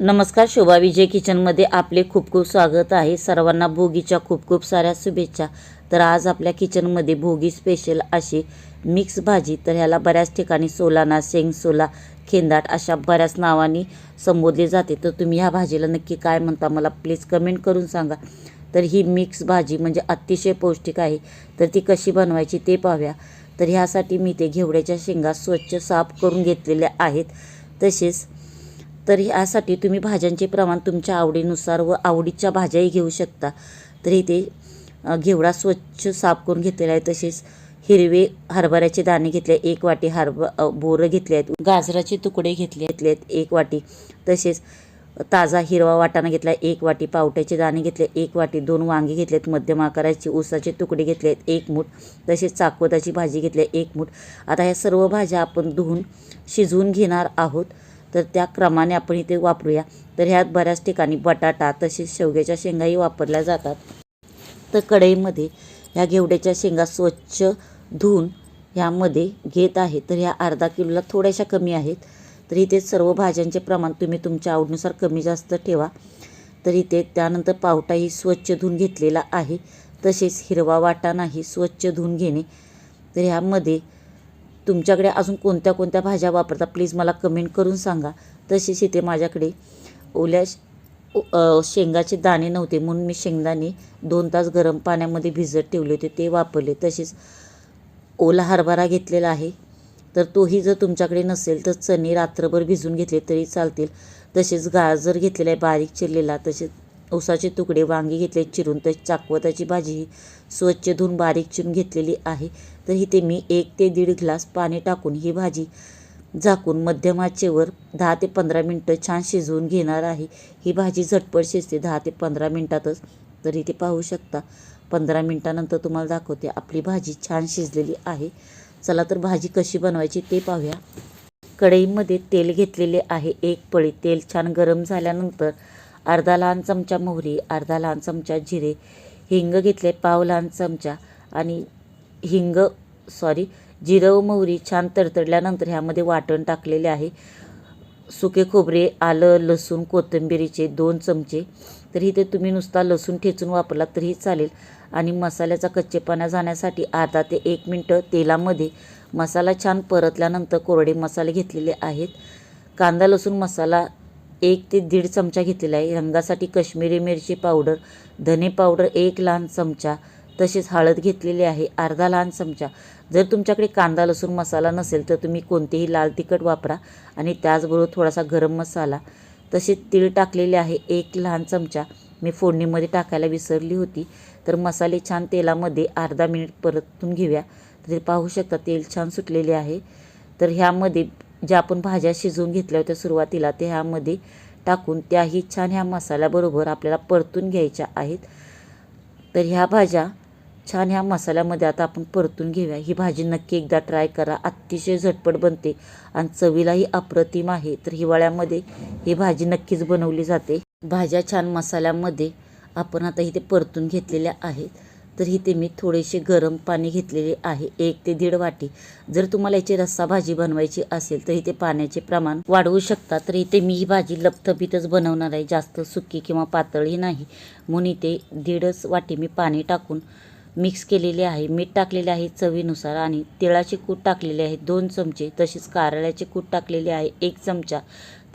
नमस्कार शोभा विजय किचनमध्ये आपले खूप खूप स्वागत आहे. सर्वांना भोगीच्या खूप खूप साऱ्या शुभेच्छा. तर आज आपल्या किचनमध्ये भोगी स्पेशल अशी मिक्स भाजी. तर ह्याला बऱ्याच ठिकाणी सोलाना शेंग सोला खेंदाट अशा बऱ्याच नावांनी संबोधले जाते. तर तुम्ही ह्या भाजीला नक्की काय म्हणता मला प्लीज कमेंट करून सांगा. तर ही मिक्स भाजी म्हणजे अतिशय पौष्टिक आहे. तर ती कशी बनवायची ते पाहूया. तर ह्यासाठी मी ते घेवड्याच्या शेंगा स्वच्छ साफ करून घेतलेल्या आहेत. तसेच तर यासाठी तुम्ही भाज्यांचे प्रमाण तुमच्या आवडीनुसार व आवडीच्या भाज्याही घेऊ शकता. तर इथे घेवडा स्वच्छ साफ करून घेतलेला आहे. तसेच हिरवे हरभऱ्याचे दाणे घेतले एक वाटी हरभ बोरं घेतले आहेत. गाजराचे तुकडे घेतले घेतले आहेत. एक वाटी. तसेच ताजा हिरवा वाटाणा घेतला एक वाटी पावट्याचे दाणे घेतले एक वाटी दोन वांगी घेतलेत मध्यम आकाराचे ऊसाचे तुकडे घेतले आहेत. एक मूठ. तसेच चाकवताची भाजी घेतली आहे. एक मूठ. आता ह्या सर्व भाज्या आपण धुवून शिजवून घेणार आहोत. तर त्या क्रमाने आपण इथे वापरूया. तर ह्यात बऱ्याच ठिकाणी बटाटा तसेच शेवग्याच्या शेंगाही वापरल्या जातात. तर कढईमध्ये ह्या घेवड्याच्या शेंगा स्वच्छ धुवून ह्यामध्ये घेत आहे. तर ह्या अर्धा किलोला थोड्याशा कमी आहेत. तर इथे सर्व भाज्यांचे प्रमाण तुम्ही तुमच्या आवडीनुसार कमी जास्त ठेवा. तर इथे त्यानंतर पावटाही स्वच्छ धुवून घेतलेला आहे. तसेच हिरवा वाटाणाही स्वच्छ धुवून घेणे. तर ह्यामध्ये तुमच्याकडे अजून कोणत्या कोणत्या भाज्या वापरता? प्लीज मला कमेंट करून सांगा. तसेच इथे माझ्याकडे. ओल्या शेंगाचे दाणे नव्हते म्हणून मी शेंगदाणे दोन तास गरम पाण्यामध्ये भिजत ठेवले होते ते वापरले. तसेच ओला हरभरा घेतलेला आहे. तर तोही जर तुमच्याकडे नसेल तर चणे रात्रभर भिजून घेतले तरी चालतील. तसेच गाजर घेतलेला आहे बारीक चिरलेला. तसेच उसाचे तुकडे वांगी घेतले चिरून तर चाकवताची भाजी ही स्वच्छ धुवून बारीक चिरून घेतलेली आहे. तर इथे मी एक ते दीड ग्लास पाणी टाकून ही भाजी झाकून मध्यम आचेवर दहा ते पंधरा मिनटं छान शिजवून घेणार आहे. ही भाजी झटपट शिजते दहा ते पंधरा मिनटातच. तर इथे पाहू शकता. पंधरा मिनटानंतर तुम्हाला दाखवते आपली भाजी छान शिजलेली आहे. चला तर भाजी कशी बनवायची ते पाहूया. कढईमध्ये तेल घेतलेले आहे. एक पळी तेल छान गरम झाल्यानंतर अर्धा लहान चमचा मोहरी अर्धा लहान चमचा जिरे हिंग घेतले पाव लहान चमचा आणि हिंग सॉरी जिरं व मोहरी छान तडतडल्यानंतर ह्यामध्ये वाटण टाकलेले आहे. सुके खोबरे आलं लसूण कोथिंबिरीचे दोन चमचे. तर इथे तुम्ही नुसता लसूण ठेचून वापरला तरीही चालेल. आणि मसाल्याचा कच्चेपणा जाण्यासाठी अर्धा ते एक मिनटं तेलामध्ये मसाला छान परतल्यानंतर कोरडे मसाले घेतलेले आहेत. कांदा लसूण मसाला एक ते दीड चमचा घेतलेला आहे. रंगासाठी कश्मीरी मिरची पावडर धने पावडर एक लहान चमचा तसेच हळद घेतलेली आहे अर्धा लहान चमचा. जर तुमच्याकडे कांदा लसूण मसाला नसेल तर तुम्ही कोणतेही लाल तिखट वापरा आणि त्याचबरोबर थोडासा गरम मसाला तसेच तीळ टाकलेले आहे एक लहान चमचा. मी फोडणीमध्ये टाकायला विसरली होती तर मसाले छान तेलामध्ये अर्धा मिनिट परतून घेऊया. तर ते पाहू शकता तेल छान सुटलेले आहे. तर ह्यामध्ये ज्या आपण भाज्या शिजवून घेतल्या होत्या सुरुवातीला ते ह्यामध्ये टाकून त्याही छान ह्या मसाल्याबरोबर आपल्याला परतून घ्यायच्या आहेत. तर ह्या भाज्या छान ह्या मसाल्यामध्ये आता आपण परतून घेऊया. ही भाजी नक्की एकदा ट्राय करा. अतिशय झटपट बनते आणि चवीलाही अप्रतिम आहे. तर हिवाळ्यामध्ये ही भाजी नक्कीच बनवली जाते. भाज्या छान मसाल्यामध्ये आपण आता इथे परतून घेतलेल्या आहेत. तर इथे मी थोडेसे गरम पाणी घेतलेले आहे. एक ते दीड वाटी. जर तुम्हाला याची रस्सा भाजी बनवायची असेल तर इथे पाण्याचे प्रमाण वाढवू शकता. तर इथे मी ही भाजी लपथपीतच बनवणार आहे. जास्त सुकी किंवा पातळही नाही. म्हणून इथे दीडच वाटी मी पाणी टाकून मिक्स केलेले आहे. मीठ टाकलेले आहे चवीनुसार आणि तिळाचे कूट टाकलेले आहे दोन चमचे. तसेच कारळ्याचे कूट टाकलेले आहे एक चमचा.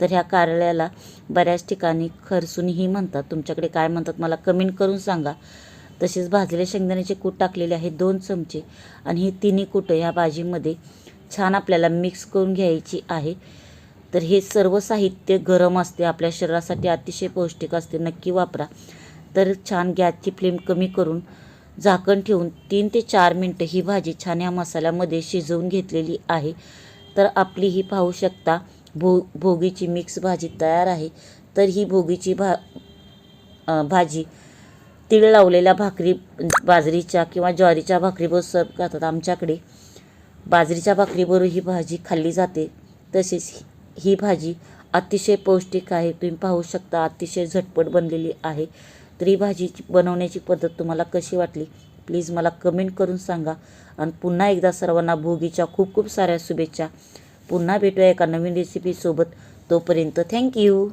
तर ह्या कारळ्याला बऱ्याच ठिकाणी खरसूनही म्हणतात. तुमच्याकडे काय म्हणतात मला कमेंट करून सांगा. तसेच भाजलेल्या शेंगदाण्याचे कूट टाकलेले आहे दोन चमचे. आणि ही तिन्ही कुटं ह्या भाजीमध्ये छान आपल्याला मिक्स करून घ्यायची आहे. तर हे सर्व साहित्य गरम असते. आपल्या शरीरासाठी अतिशय पौष्टिक असते. नक्की वापरा. तर छान गॅसची फ्लेम कमी करून झाकण ठेवून तीन ते चार मिनटं ही भाजी छान या मसाल्यामध्ये शिजवून घेतलेली आहे. तर आपली ही पाहू शकता भो भोगीची मिक्स भाजी तयार आहे. तर ही भोगीची भा भाजी तीळ लावलेल्या भाकरी बाजरीच्या किंवा ज्वारीच्या भाकरीबरोबर सर्व करतात. आमच्याकडे बाजरीच्या भाकरीबरोबर ही भाजी खाल्ली जाते. तसेच ही- ही भाजी अतिशय पौष्टिक आहे. तुम्ही पाहू शकता अतिशय झटपट बनलेली आहे. तर ही भाजी बनवण्याची पद्धत तुम्हाला कशी वाटली? प्लीज मला कमेंट करून सांगा. आणि पुन्हा एकदा सर्वांना भोगीच्या खूप खूप साऱ्या शुभेच्छा. पुन्हा भेटूया एका नवीन रेसिपीसोबत तोपर्यंत थँक्यू